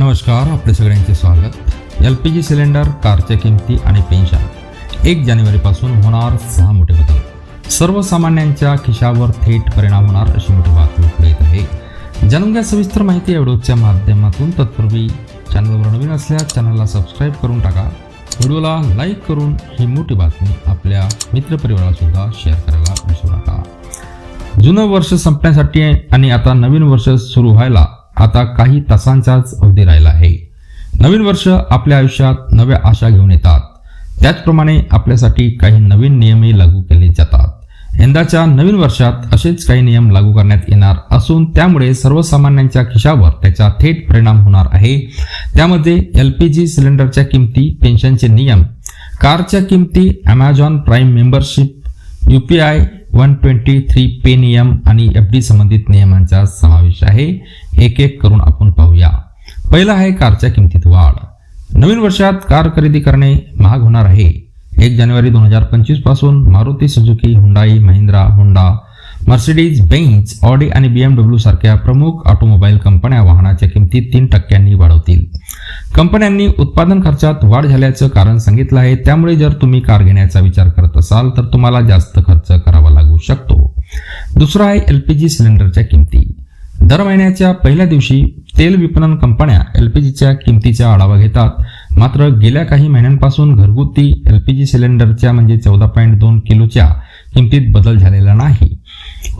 नमस्कार आपले सगळ्यांचे स्वागत. एल पी जी सिलेंडर कारच्या किमती आणि पेन्शन. एक जानेवारीपासून होणार सहा मोठे बदल. सर्वसामान्यांच्या खिशावर थेट परिणाम होणार अशी मोठी बातमी पुढे येत आहे. जाणून घ्या सविस्तर माहिती एवढोच्या माध्यमातून तत्पूर्वी चॅनलवर नवीन असल्यास चॅनलला सबस्क्राईब करून टाका. व्हिडिओला लाईक करून ही मोठी बातमी आपल्या मित्रपरिवारालासुद्धा शेअर करायला विसरू नका. जुनं वर्ष संपण्यासाठी आणि आता नवीन वर्ष सुरू व्हायला आता काही तासांचाच अवधी राहिला आहे. नवीन वर्ष आपल्या आयुष्यात नव्या आशा घेऊन येतात. त्याचप्रमाणे आपल्यासाठी काही नवीन नियमही लागू केले जातात. यंदाच्या नवीन वर्षात असेच काही नियम लागू करण्यात येणार असून त्यामुळे सर्वसामान्यांच्या खिशावर त्याचा थेट परिणाम होणार आहे. त्यामध्ये एल पी जी सिलेंडरच्या किमती पेन्शनचे नियम कारच्या किमती Amazon Prime membership U P I one twenty three pay नियम आणि एफ डी संबंधित नियमांचा समावेश आहे. एक एक करून आपण पाहूया. पहिला आहे कारच्या किमतीत वाढ. नवीन वर्षात कार खरेदी करणे महाग होणार आहे. एक जानेवारी दोन हजार पंचवीसपासून Maruti Suzuki Hyundai Mahindra Honda Mercedes Benz Audi आणि बीएमडब्ल्यू सारख्या प्रमुख ऑटोमोबाईल कंपन्या वाहनाच्या किमती तीन टक्क्यांनी वाढवतील. कंपन्यांनी उत्पादन खर्चात वाढ झाल्याचं कारण सांगितलं आहे. त्यामुळे जर तुम्ही कार घेण्याचा विचार करत असाल तर तुम्हाला जास्त खर्च करावा लागू शकतो. दुसरा आहे एलपीजी सिलेंडरच्या किमती. दर महिन्याच्या पहिल्या दिवशी तेल विपणन कंपन्या एलपीजीच्या किमतीचा आढावा घेतात. मात्र गेल्या काही महिन्यांपासून घरगुती एलपीजी सिलेंडरच्या म्हणजे चौदा पॉईंट दोन किलोच्या किमतीत बदल झालेला नाही.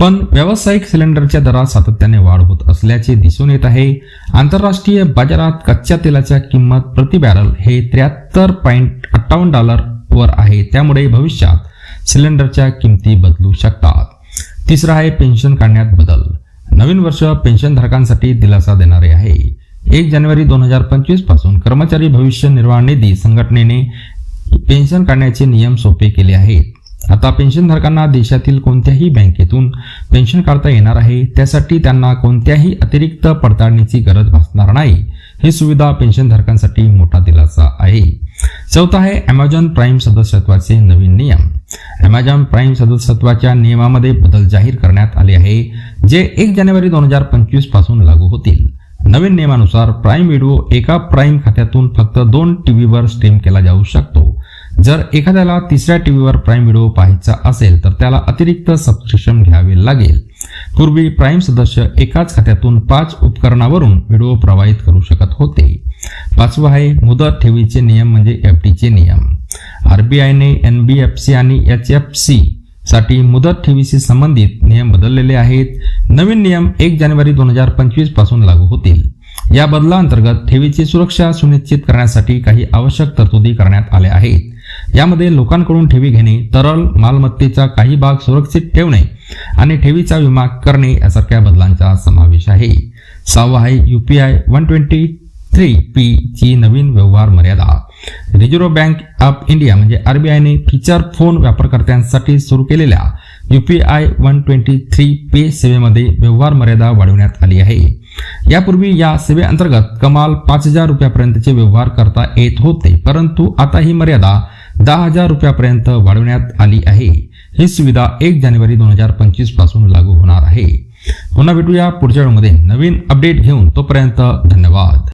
पण व्यावसायिक सिलेंडरच्या दरात सातत्याने वाढ होत असल्याचे दिसून येत आहे. आंतरराष्ट्रीय बाजारात कच्च्या तेलाच्या किंमत प्रति बॅरल हे त्र्याहत्तर पॉईंट अठ्ठावन्न डॉलरवर आहे. त्यामुळे भविष्यात सिलेंडरच्या किमती बदलू शकतात. तिसरा आहे पेन्शन काढण्यात बदल. नवीन वर्ष पेन्शनधारकांसाठी दिलासा देणारे आहे. एक जानेवारी दोन हजार पंचवीसपासून कर्मचारी भविष्य निर्वाह निधी संघटनेने पेन्शन काढण्याचे नियम सोपे केले आहेत. आता पेन्शनधारकांना देशातील कोणत्याही बँकेतून पेन्शन काढता येणार आहे त्यासाठी त्यांना कोणत्याही अतिरिक्त पडताळणीची गरज भासणार नाही. ही सुविधा पेन्शनधारकांसाठी मोठा दिलासा आहे. चौथा आहे अमेझॉन प्राईम सदस्यत्वाचे नवीन नियम. अमेझॉन प्राईम सदस्यत्वाच्या नियमामध्ये बदल जाहीर करण्यात आले आहे जे एक जानेवारी दोन हजार पंचवीसपासून लागू होतील. नवीन नियमानुसार प्राईम व्हिडिओ एका प्राईम खात्यातून फक्त दोन टीव्हीवर स्ट्रीम केला जाऊ शकतो. जर एखाद्याला तिसऱ्या टीव्हीवर प्राईम व्हिडिओ पाहायचा असेल तर त्याला अतिरिक्त सबस्क्रिप्शन घ्यावे लागेल. पूर्वी प्राईम सदस्य एकाच खात्यातून पाच उपकरणावरून व्हिडिओ प्रवाहित करू शकत होते. पाचवं आहे मुदत ठेवीचे नियम म्हणजे एफ डीचे नियम आरबीआयने एन बी एफ सी आणि एच एफ सी साठी मुदत ठेवीशी संबंधित नियम बदललेले आहेत. नवीन नियम एक जानेवारी दोन हजार पंचवीसपासून लागू होतील. या बदलाअंतर्गत ठेवीची सुरक्षा सुनिश्चित करण्यासाठी काही आवश्यक तरतुदी करण्यात आल्या आहेत. यामध्ये लोकांकडून ठेवी घेणे तरल मालमत्तेचा काही भाग सुरक्षित ठेवणे आणि ठेवीचा विमा करणे यासारख्या बदलांचा समावेश आहे. सहावा आहे UPI one twenty three P ची नवीन व्यवहार मर्यादा. रिझर्व्ह बँक ऑफ इंडिया म्हणजे आरबीआयने फीचर फोन वापरकर्त्यांसाठी सुरू केलेल्या UPI one twenty three pay सेवेमध्ये व्यवहार मर्यादा वाढवण्यात आली आहे. यापूर्वी या सेवेअंतर्गत कमाल पाच हजार रुपयापर्यंतचे व्यवहार करता येत होते परंतु आता ही मर्यादा दहा हजार रुपयापर्यंत वाढवण्यात आली आहे. ही सुविधा एक जानेवारी दोन हजार पंचवीसपासून लागू होणार आहे. पुन्हा भेटूया पुढच्या वेळेमध्ये नवीन अपडेट घेऊन तोपर्यंत धन्यवाद.